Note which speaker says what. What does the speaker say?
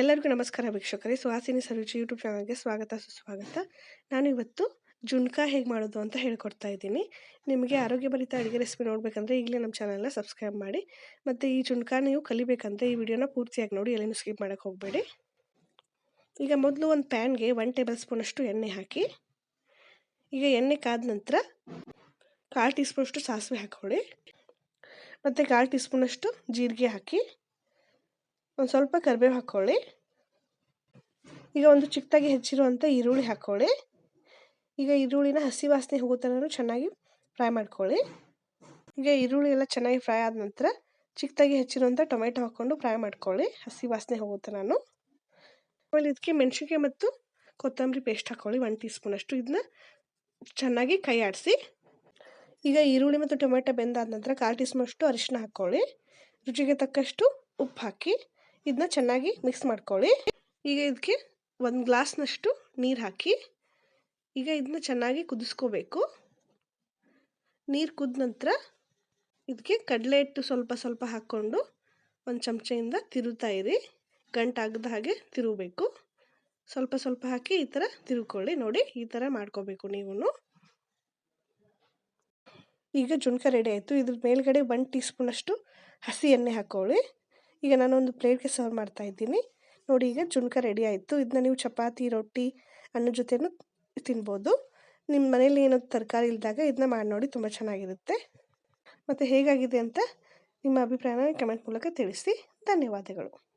Speaker 1: ಎಲ್ಲರಿಗೂ ನಮಸ್ಕಾರ ವೀಕ್ಷಕರೇ. ಸುಹಾಸಿನಿ ಸರುಚಿ ಯೂಟ್ಯೂಬ್ ಚಾನಲ್ಗೆ ಸ್ವಾಗತ, ಸುಸ್ವಾಗತ. ನಾನು ಇವತ್ತು ಜುಣ್ಕಾ ಹೇಗೆ ಮಾಡೋದು ಅಂತ ಹೇಳ್ಕೊಡ್ತಾ ಇದ್ದೀನಿ. ನಿಮಗೆ ಆರೋಗ್ಯಭರಿತ ಅಡುಗೆ ರೆಸಿಪಿ ನೋಡಬೇಕಂದ್ರೆ ಈಗಲೇ ನಮ್ಮ ಚಾನಲ್ನ ಸಬ್ಸ್ಕ್ರೈಬ್ ಮಾಡಿ, ಮತ್ತು ಈ ಜುಣ್ಕಾ ನೀವು ಕಲಿಬೇಕಂದ್ರೆ ಈ ವಿಡಿಯೋನ ಪೂರ್ತಿಯಾಗಿ ನೋಡಿ ಎಲ್ಲೇನು ಸ್ಕಿಪ್ ಮಾಡೋಕ್ಕೆ ಹೋಗಬೇಡಿ. ಈಗ ಮೊದಲು ಒಂದು ಪ್ಯಾನ್ಗೆ ಒನ್ ಟೇಬಲ್ ಸ್ಪೂನಷ್ಟು ಎಣ್ಣೆ ಹಾಕಿ, ಈಗ ಎಣ್ಣೆ ಕಾದ ನಂತರ ಕಾಲು ಟೀ ಸ್ಪೂನಷ್ಟು ಸಾಸಿವೆ ಹಾಕ್ಕೊಳ್ಳಿ, ಮತ್ತು ಕಾಲು ಟೀ ಸ್ಪೂನಷ್ಟು ಜೀರಿಗೆ ಹಾಕಿ ಒಂದು ಸ್ವಲ್ಪ ಕರಿಬೇವು ಹಾಕ್ಕೊಳ್ಳಿ ಈಗ ಒಂದು ಚಿಕ್ಕದಾಗಿ ಹೆಚ್ಚಿರುವಂಥ ಈರುಳ್ಳಿ ಹಾಕ್ಕೊಳ್ಳಿ ಈಗ ಈರುಳ್ಳಿನ ಹಸಿ ವಾಸನೆ ಹೋಗೋ ಥರನೂ ಚೆನ್ನಾಗಿ ಫ್ರೈ ಮಾಡ್ಕೊಳ್ಳಿ. ಈಗ ಈರುಳ್ಳಿ ಎಲ್ಲ ಚೆನ್ನಾಗಿ ಫ್ರೈ ಆದ ನಂತರ ಚಿಕ್ಕದಾಗಿ ಹೆಚ್ಚಿರುವಂಥ ಟೊಮೆಟೊ ಹಾಕ್ಕೊಂಡು ಫ್ರೈ ಮಾಡ್ಕೊಳ್ಳಿ. ಹಸಿ ವಾಸನೆ ಹೋಗೋ ಥರನೂ ಆಮೇಲೆ ಇದಕ್ಕೆ ಮೆಣಸಿನ್ಕಾಯಿ ಮತ್ತು ಕೊತ್ತಂಬರಿ ಪೇಸ್ಟ್ ಹಾಕ್ಕೊಳ್ಳಿ ಒನ್ ಟೀ ಸ್ಪೂನಷ್ಟು ಇದನ್ನ ಚೆನ್ನಾಗಿ ಕೈ ಆಡಿಸಿ. ಈಗ ಈರುಳ್ಳಿ ಮತ್ತು ಟೊಮೆಟೊ ಬೆಂದಾದ ನಂತರ ಕಾಲು ಟೀ ಸ್ಪೂನಷ್ಟು ಅರಿಶಿನ ಹಾಕ್ಕೊಳ್ಳಿ ರುಚಿಗೆ ತಕ್ಕಷ್ಟು ಉಪ್ಪು ಹಾಕಿ. ಇದನ್ನ ಚೆನ್ನಾಗಿ ಮಿಕ್ಸ್ ಮಾಡ್ಕೊಳ್ಳಿ. ಈಗ ಇದಕ್ಕೆ ಒಂದು ಗ್ಲಾಸ್ನಷ್ಟು ನೀರು ಹಾಕಿ, ಈಗ ಇದನ್ನ ಚೆನ್ನಾಗಿ ಕುದಿಸ್ಕೋಬೇಕು. ನೀರು ಕುದ ನಂತರ ಇದಕ್ಕೆ ಕಡಲೆ ಹಿಟ್ಟು ಸ್ವಲ್ಪ ಸ್ವಲ್ಪ ಹಾಕ್ಕೊಂಡು ಒಂದು ಚಮಚೆಯಿಂದ ತಿರುತ್ತಾ ಇರಿ. ಗಂಟಾಗದ ಹಾಗೆ ತಿರುಗಬೇಕು. ಸ್ವಲ್ಪ ಸ್ವಲ್ಪ ಹಾಕಿ ಈ ಥರ ತಿರುಕೊಳ್ಳಿ ನೋಡಿ, ಈ ಥರ ಮಾಡ್ಕೋಬೇಕು ನೀವು ಈಗ ಜುಣ್ಕ ರೆಡಿ ಆಯಿತು. ಇದ್ರ ಮೇಲ್ಗಡೆ ಒನ್ ಟೀ ಸ್ಪೂನಷ್ಟು ಹಸಿ ಎಣ್ಣೆ ಹಾಕ್ಕೊಳ್ಳಿ ಈಗ ನಾನು ಒಂದು ಪ್ಲೇಟ್ಗೆ ಸರ್ವ್ ಮಾಡ್ತಾ ಇದ್ದೀನಿ. ನೋಡಿ ಈಗ ಜುಣ್ಕ ರೆಡಿ ಆಯಿತು. ಇದನ್ನ ನೀವು ಚಪಾತಿ, ರೊಟ್ಟಿ, ಅನ್ನ ಜೊತೆನೂ ತಿನ್ಬೋದು. ನಿಮ್ಮ ಮನೇಲಿ ಏನೋ ತರಕಾರಿ ಇಲ್ಲದಾಗ ಇದನ್ನ ಮಾಡಿ ನೋಡಿ ತುಂಬ ಚೆನ್ನಾಗಿರುತ್ತೆ. ಮತ್ತು ಹೇಗಾಗಿದೆ ಅಂತ ನಿಮ್ಮ ಅಭಿಪ್ರಾಯನ ಕಮೆಂಟ್ ಮೂಲಕ ತಿಳಿಸಿ. ಧನ್ಯವಾದಗಳು.